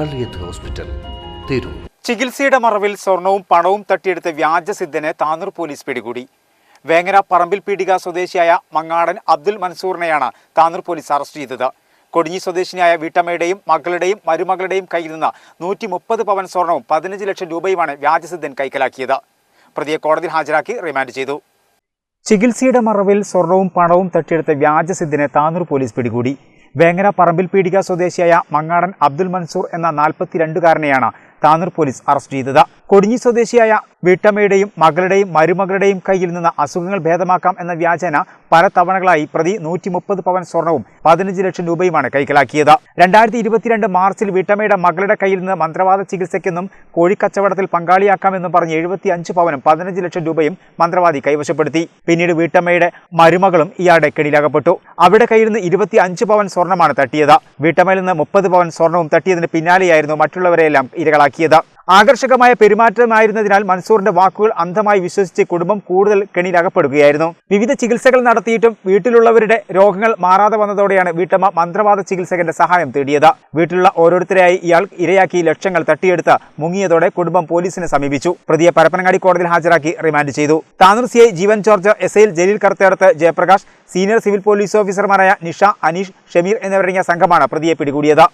Kalliyath hospital Tirur. ചികിത്സയുടെ മറവിൽ സ്വർണവും പണവും തട്ടിയെടുത്ത വ്യാജസിദ്ധനെ താനൂർ പോലീസ് പിടികൂടി. വേങ്ങര പറമ്പിൽ പീടിക സ്വദേശിയായ മങ്ങാടൻ അബ്ദുൽ മൻസൂറിനെയാണ് താനൂർ പോലീസ് അറസ്റ്റ് ചെയ്തത്. കൊടിഞ്ഞി സ്വദേശിനിയായ വീട്ടമ്മയുടെയും മകളുടെയും മരുമകളുടെയും കയ്യിൽ നിന്ന് നൂറ്റി മുപ്പത് പവൻ സ്വർണവും പതിനഞ്ച് ലക്ഷം രൂപയുമാണ് വ്യാജസിദ്ധൻ കൈക്കലാക്കിയത്. പ്രതിയെ കോടതിയിൽ ഹാജരാക്കി റിമാൻഡ് ചെയ്തു. ചികിത്സയുടെ മറവിൽ സ്വർണവും പണവും തട്ടിയെടുത്ത വ്യാജസിദ്ധിനെ താനൂർ പോലീസ് പിടികൂടി. വേങ്ങര പറമ്പിൽ പീടിക സ്വദേശിയായ മങ്ങാടൻ അബ്ദുൽ മൻസൂർ എന്ന നാൽപ്പത്തിരണ്ടുകാരനെയാണ് താനൂർ പോലീസ് അറസ്റ്റ് ചെയ്തത്. കൊടിഞ്ഞി സ്വദേശിയായ വീട്ടമ്മയുടെയും മകളുടെയും മരുമകളുടെയും കയ്യിൽ നിന്ന് അസുഖങ്ങൾ ഭേദമാക്കാം എന്ന വ്യാജേന പല തവണകളായി പ്രതി നൂറ്റി മുപ്പത് പവൻ സ്വർണവും പതിനഞ്ച് ലക്ഷം രൂപയുമാണ് കൈക്കലാക്കിയത്. രണ്ടായിരത്തി ഇരുപത്തിരണ്ട് മാർച്ചിൽ വീട്ടമ്മയുടെ മകളുടെ കയ്യിൽ നിന്ന് മന്ത്രവാദ ചികിത്സയ്ക്കെന്നും കോഴിക്കച്ചവടത്തിൽ പങ്കാളിയാക്കാമെന്നും പറഞ്ഞ് എഴുപത്തി അഞ്ച് പവനും പതിനഞ്ച് ലക്ഷം രൂപയും മന്ത്രവാദി കൈവശപ്പെടുത്തി. പിന്നീട് വീട്ടമ്മയുടെ മരുമകളും ഇയാളുടെ കെണിയിലകപ്പെട്ടു. അവിടെ കയ്യിൽ നിന്ന് ഇരുപത്തി അഞ്ച് പവൻ സ്വർണമാണ് തട്ടിയത്. വീട്ടമ്മയിൽ നിന്ന് മുപ്പത് പവൻ സ്വർണവും തട്ടിയതിന് പിന്നാലെയായിരുന്നു മറ്റുള്ളവരെയെല്ലാം ഇരകളാക്കിയത്. ആകർഷകമായ പെരുമാറ്റമായിരുന്നതിനാൽ മൻസൂറിന്റെ വാക്കുകൾ അന്ധമായി വിശ്വസിച്ച് കുടുംബം കൂടുതൽ കെണിയിലകപ്പെടുകയായിരുന്നു. വിവിധ ചികിത്സകൾ നടത്തിയിട്ടും വീട്ടിലുള്ളവരുടെ രോഗങ്ങൾ മാറാതെ വന്നതോടെയാണ് വീട്ടമ്മ മന്ത്രവാദ ചികിത്സകന്റെ സഹായം തേടിയത്. വീട്ടിലുള്ള ഓരോരുത്തരെയായി ഇയാൾ ഇരയാക്കി ലക്ഷങ്ങൾ തട്ടിയെടുത്ത് മുങ്ങിയതോടെ കുടുംബം പോലീസിനെ സമീപിച്ചു. പ്രതിയെ പരപ്പനങ്ങാടി കോടതിയിൽ ഹാജരാക്കി റിമാൻഡ് ചെയ്തു. Tanur C I Jeevan George S ഐയിൽ Jaleel Karuthedath Jayaprakash senior civil police ഓഫീസർമാരായ നിഷ അനീഷ് ഷമീർ എന്നിവരടങ്ങിയ സംഘമാണ് പ്രതിയെ പിടികൂടിയത്.